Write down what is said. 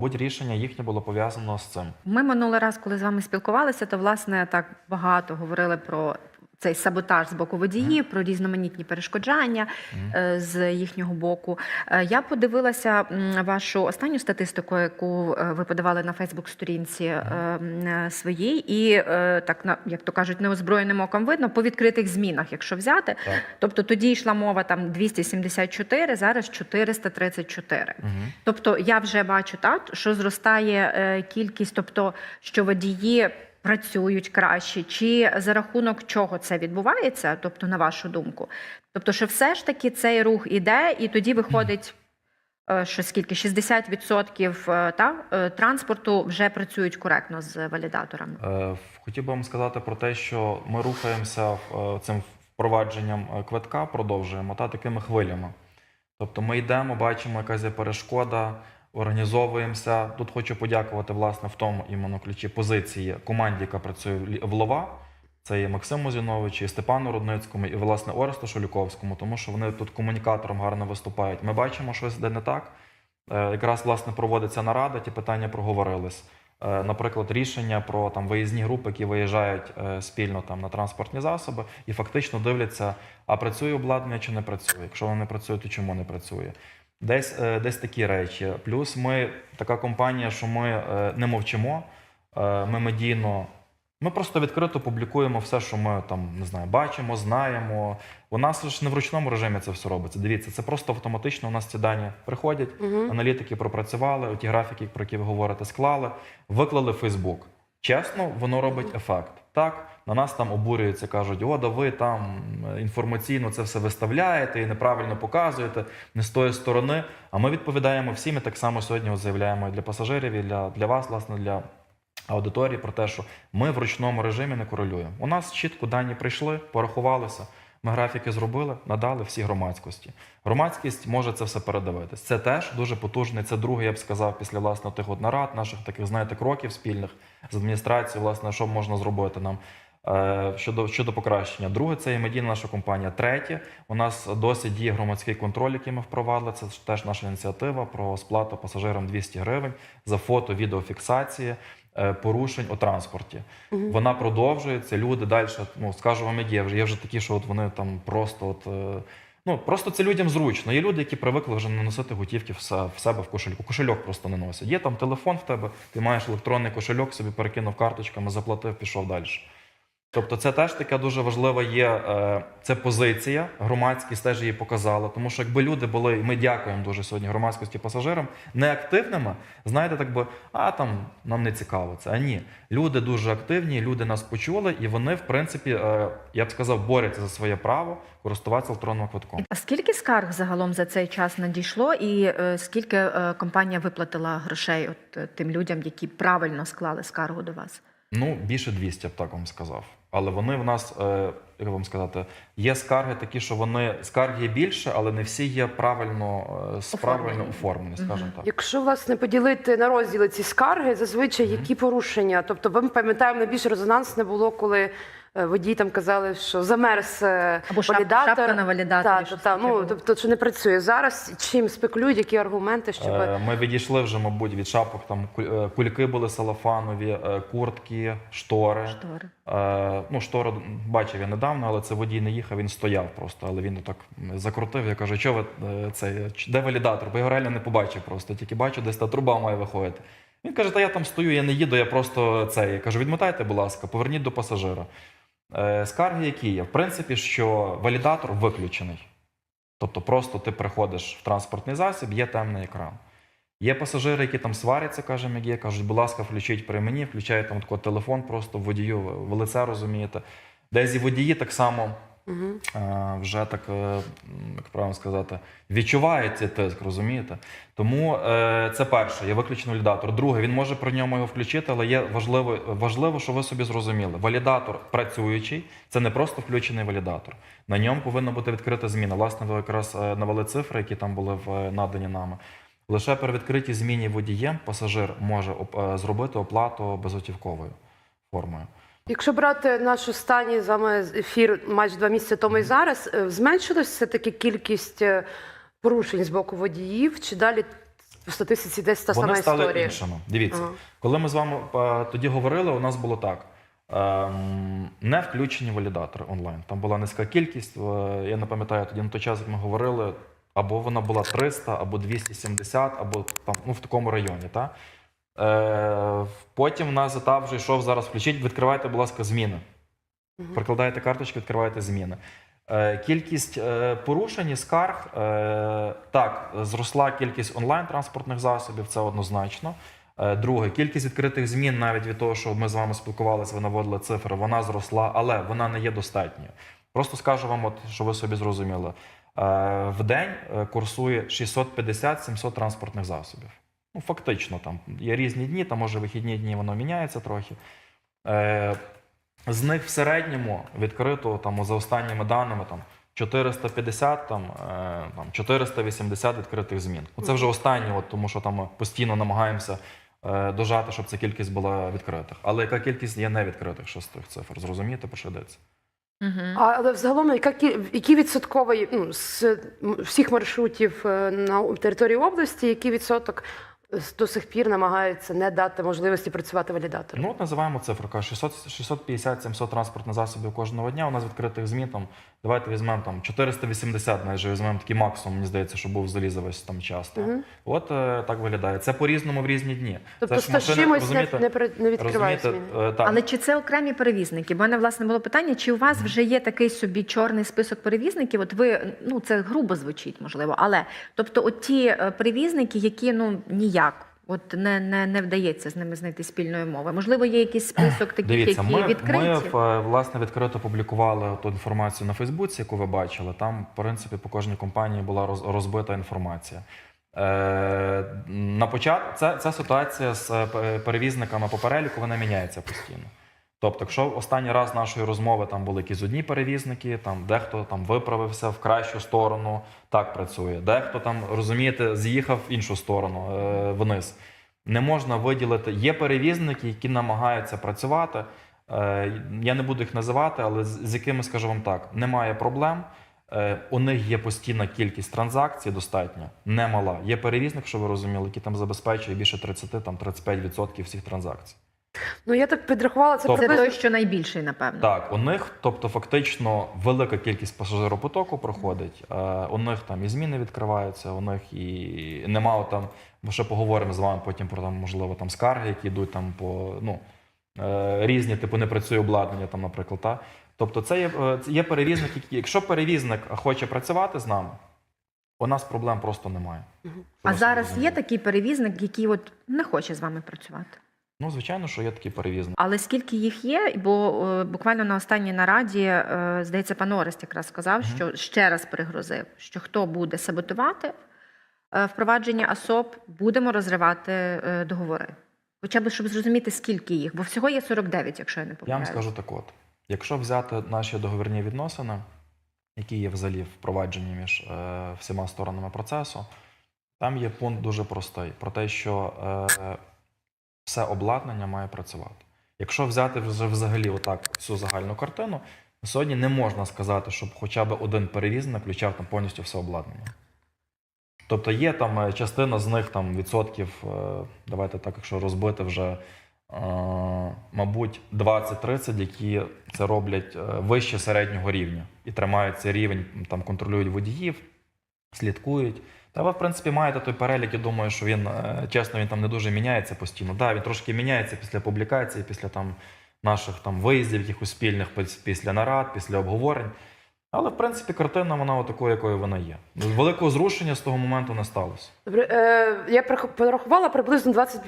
Будь-рішення їхнє було пов'язано з цим. Ми минулий раз, коли з вами спілкувалися, то власне так багато говорили про цей саботаж з боку водіїв, про різноманітні перешкоджання е, з їхнього боку. Е, Я подивилася вашу останню статистику, яку е, ви подавали на Фейсбук-сторінці своїй, і так на як то кажуть, неозброєним оком видно по відкритих змінах, якщо взяти. Так. Тобто тоді йшла мова там 274, зараз 434. Угу. Тобто я вже бачу так, що зростає кількість, тобто що водії працюють краще, чи за рахунок чого це відбувається, тобто, на вашу думку. Тобто, що все ж таки цей рух іде, і тоді виходить. е, Що скільки 60% е, та, е, транспорту вже працюють коректно з валідаторами. Хотів би вам сказати про те, що ми рухаємося цим впровадженням квитка, продовжуємо та такими хвилями. Тобто ми йдемо, бачимо, якась є перешкода, організовуємося. Тут хочу подякувати власне в тому іменно ключі позиції команді, яка працює в Лова. Це і Максиму Зіновичу, і Степану Рудницькому, і власне Оресту Шолюковському, тому що вони тут комунікатором гарно виступають. Ми бачимо, щось де не так. Е, Якраз власне проводиться нарада, ті питання проговорились. Е, Наприклад, рішення про там виїзні групи, які виїжджають е, спільно там на транспортні засоби, і фактично дивляться, а працює обладнання чи не працює. Якщо воно не працює, то чому не працює? Десь, е, десь такі речі. Плюс ми така компанія, що ми е, не мовчимо. Е, Ми медійно. Ми просто відкрито публікуємо все, що ми там не знаю, бачимо, знаємо. У нас ж не в ручному режимі це все робиться. Дивіться, це просто автоматично. У нас ці дані приходять. Аналітики пропрацювали, ті графіки, про які ви говорите, склали, виклали в Фейсбук. Чесно, воно робить ефект. Так, на нас там обурюються, кажуть, о, да ви там е, інформаційно це все виставляєте і неправильно показуєте, не з тої сторони. А ми відповідаємо всім і так само сьогодні заявляємо і для пасажирів, і для, для вас, власне, для аудиторії про те, що ми в ручному режимі не корелюємо. У нас чітко дані прийшли, порахувалися. Ми графіки зробили, надали всі громадськості. Громадськість може це все передивитись. Це теж дуже потужний. Це другий, я б сказав, після власне тих от нарад, наших таких, знаєте, кроків спільних з адміністрацією, власне, що можна зробити нам е, щодо, щодо покращення. Друге, це є медійна наша компанія. Третє, у нас досі діє громадський контроль, який ми впровадили. Це теж наша ініціатива про сплату пасажирам 200 гривень за фото, відеофіксації порушень у транспорті. Вона продовжується. Люди далі, ну скажу вам, як є вже є вже такі, що от вони там просто от. е, Ну, просто це людям зручно. Є люди, які привикли вже не носити готівки в себе в кошельку. Кошельок просто не носять. Є там телефон в тебе, ти маєш електронний кошельок, собі перекинув карточками, заплатив, пішов далі. Тобто, це теж така дуже важлива є е, це позиція. Громадськість теж її показала. Тому що якби люди були, і ми дякуємо дуже сьогодні громадськості пасажирам, неактивними, знаєте, так би, а там нам не цікаво це. А ні, люди дуже активні, люди нас почули, і вони, в принципі, е, я б сказав, борються за своє право користуватися електронним квитком. А скільки скарг загалом за цей час надійшло, і е, скільки компанія виплатила грошей от тим людям, які правильно склали скаргу до вас? Ну, більше 200, я б так вам сказав. Але вони в нас, е, як вам сказати, є скарги такі, що вони скарг є більше, але не всі є правильно, е, Оформлені. правильно оформлені, скажімо так. Якщо власне поділити на розділи ці скарги, зазвичай які порушення? Тобто, ми пам'ятаємо, найбільш резонансне було, коли водії там казали, що замерз е, Або шап- валідатор. шапка на валідаторі, Так, та, ну тобто, що не працює зараз. Чим спекулюють, які аргументи, щоб Е, Ми відійшли вже, мабуть, від шапок. Там куль- е, кульки були салафанові, е, куртки, штори. Штори. Е, Ну, штори бачив я недавно, але це водій не їхав, він стояв просто. Але він так закрутив. Я кажу, що ви е, це, де валідатор? Бо я його реально не побачив просто. Тільки бачу, десь та труба має виходити. Він каже, та я там стою, я не їду, я просто це. Я кажу, відмотайте, будь ласка, поверніть до пасажира. Е, Скарги, які є? В принципі, що валідатор виключений. Тобто просто ти приходиш в транспортний засіб, є темний екран. Є пасажири, які там сваряться, кажемо, як є, кажуть, будь ласка, включіть при мені, включають там тако телефон просто водію, в лице розумієте. Десь і водії так само Вже так, е, як правильно сказати, відчувають цей тиск, розумієте? Тому е, це перше, є виключений валідатор. Друге, він може при ньому його включити, але є важливо, важливо, що ви собі зрозуміли. Валідатор працюючий, це не просто включений валідатор. На ньому повинна бути відкрита зміна. Власне, ви якраз е, навели цифри, які там були надані нами. Лише при відкритій зміні водієм пасажир може зробити оплату безготівковою формою. Якщо брати наш останній з вами ефір майже два місяці тому і зараз, е, зменшилась все таки кількість е, порушень з боку водіїв, чи далі в статистиці десь та Вони сама стали історія. іншими. Дивіться, Ага. коли ми з вами е, тоді говорили, у нас було так. ем, Не включені валідатори онлайн. Там була низька кількість. Я не пам'ятаю тоді на той час, як ми говорили, або вона була 300, або 270, або там ну, в такому районі. Та? Е, Потім в нас етап вже йшов зараз. Включіть, відкривайте, будь ласка, зміни. Прикладаєте карточки, відкриваєте зміни. Е, Кількість е, порушень і скарг так, зросла кількість онлайн-транспортних засобів, це однозначно. Друге, кількість відкритих змін, навіть від того, що ми з вами спілкувалися, ви наводили цифри, вона зросла, але вона не є достатньою. Просто скажу вам, от, що ви собі зрозуміли. В день курсує 650-700 транспортних засобів. Ну, фактично, там є різні дні, там може вихідні дні воно міняється трохи. Е, з них в середньому відкрито там за останніми даними там 450, там, е, там 480 відкритих змін. Ну, Це вже останні, от, тому що там ми постійно намагаємося е, дожати, щоб ця кількість була відкритих. Але яка кількість є невідкритих що з тих цифр? Зрозумієте, про що йдеться? Угу. А, але взагалом, яка кі- який відсотковий ну, з всіх маршрутів е, на території області, який відсоток до сих пір намагаються не дати можливості працювати валідаторам? Ну, от називаємо цифру. кажу, 600 650-700 транспортних засобів кожного дня. У нас відкритих змін там. Давайте візьмемо там 480, майже візьмемо такий максимум, мені здається, що був взагалі за весь там час. так. Мгм. От е, так виглядає. Це по-різному в різні дні. тобто Це з чимось не, не, при- не відкриває зміни. е, так. Але чи це окремі перевізники? Бо мене власне було питання, чи у вас вже є такий собі чорний список перевізників? От ви ну це грубо звучить, можливо, але тобто, от ті е, перевізники, які ну ніяк. От не, не, не вдається з ними знайти спільної мови. Можливо, є якийсь список таких, Дивіться, які ми, відкриті. ми е, власне відкрито публікували ту інформацію на Фейсбуці, яку ви бачили. Там, в принципі, по кожній компанії була розбита інформація. Е, на початку це, ця ситуація з е, перевізниками по переліку вона міняється постійно. Тобто, якщо останній раз нашої розмови там були якісь одні перевізники, там дехто там виправився в кращу сторону, так працює. Дехто там, розумієте, з'їхав в іншу сторону е, вниз. Не можна виділити. Є перевізники, які намагаються працювати. Е, я не буду їх називати, але з, з якими скажу вам так, немає проблем. Е, у них є постійна кількість транзакцій достатня, немала. Є перевізник, що ви розуміли, який там забезпечує більше 30-35% всіх транзакцій. Ну я так підрахувала це Тобто- Це приблизно. той, що найбільший, напевно. Так, у них, тобто, фактично, велика кількість пасажиропотоку проходить. Е, у них там і зміни відкриваються, у них і нема там, бо ще поговоримо з вами потім про там, можливо, там скарги, які йдуть там по ну, е, різні, типу, не працює обладнання, там, наприклад. Та? Тобто, це є, е, це є перевізник, який, якщо перевізник хоче працювати з нами, у нас проблем просто немає. Щоб А зараз собі є такий перевізник, який от не хоче з вами працювати. Ну, звичайно, що є такі перевізники. Але скільки їх є? Бо е, буквально на останній нараді, е, здається, пан Орест якраз сказав, Мгм. що ще раз пригрозив, що хто буде саботувати е, впровадження АСОП, будемо розривати е, договори. Хоча б щоб зрозуміти, скільки їх, бо всього є 49, якщо я не Я вам помиляюсь. скажу так от: якщо взяти наші договірні відносини, які є взагалі впроваджені між е, всіма сторонами процесу, там є пункт дуже простий про те, що е, все обладнання має працювати. Якщо взяти вже взагалі отак всю загальну картину, сьогодні не можна сказати, щоб хоча б один перевізник включав там повністю все обладнання. Тобто є там е, частина з них там відсотків, е, давайте так, якщо розбити вже, е, мабуть, 20-30, які це роблять вище середнього рівня і тримають цей рівень, там контролюють водіїв, слідкують. Та ви, в принципі, маєте той перелік, я думаю, що він, е, чесно, він там не дуже міняється постійно. Да, він трошки міняється після публікації, після там наших там виїздів, якихось спільних, після нарад, після обговорень. Але, в принципі, картина вона такою, якою вона є. Великого зрушення з того моменту не сталося. Добре, е, я порахувала приблизно 20